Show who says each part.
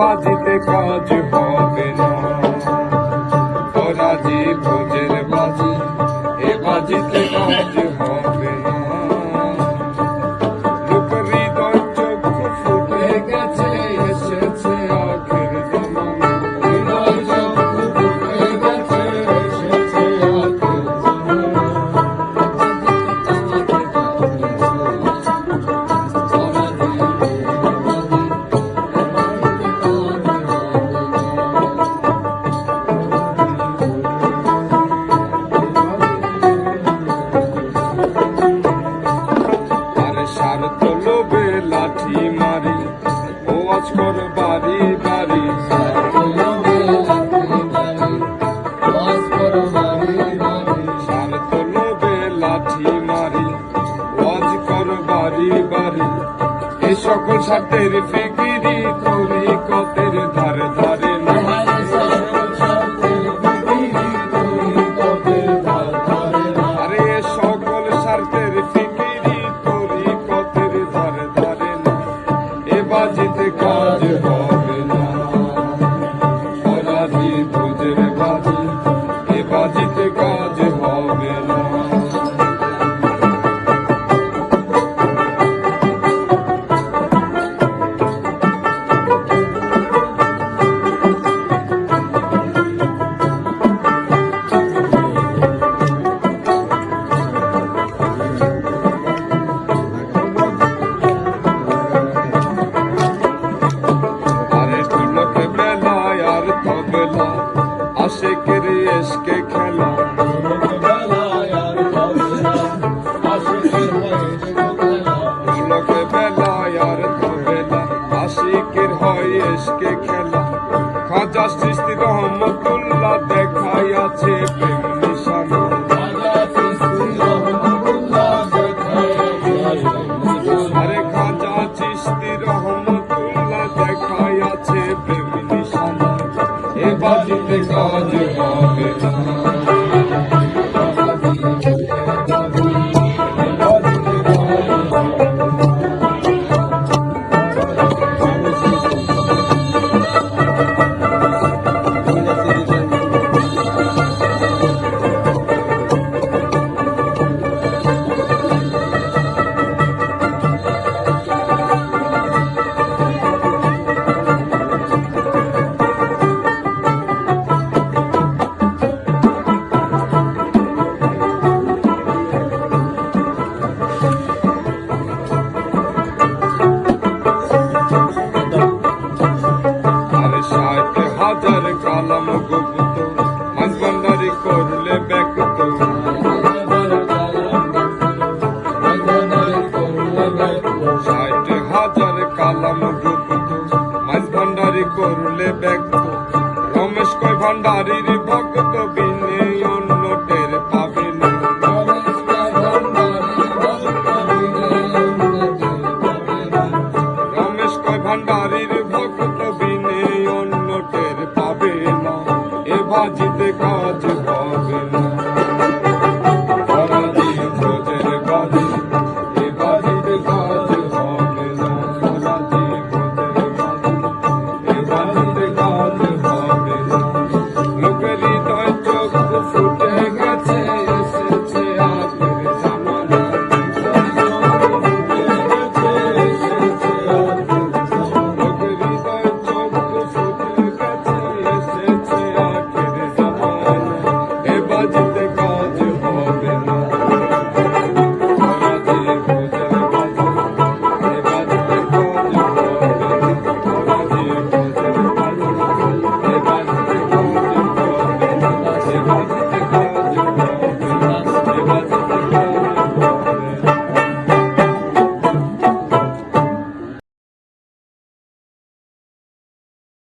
Speaker 1: বাজিতে কাজ হবে না। লাঠি মারি ও আজ কর বাড়ি বাড়ি সার তো লোভে লাঠি মারি, ও আজ কর বাড়ি বাড়ি। সার তো লোভে লাঠি মারি ও আজ কর বাড়ি বাড়ি এ সকল সাথের ফিকিরি Thank you. হয় খেলা খাজা সৃষ্টি রহমতুল্লাহ দেখাই আছে প্রেম নিশানা। আরে খাজা রহমতুল্লাহ দেখাই আছে প্রেম নিশানা। এ বাজিতে কাজ হবে না। মাঝবান্ডারি করলে ব্যক্ত। রমেশ কয় ভান্ডারির ভক্ত বিনে অন্য টের পাবে না। রমেশ কয় ভান্ডারির ভক্ত বিনে অন্য টের পাবে না। এ বাজিতে কাজ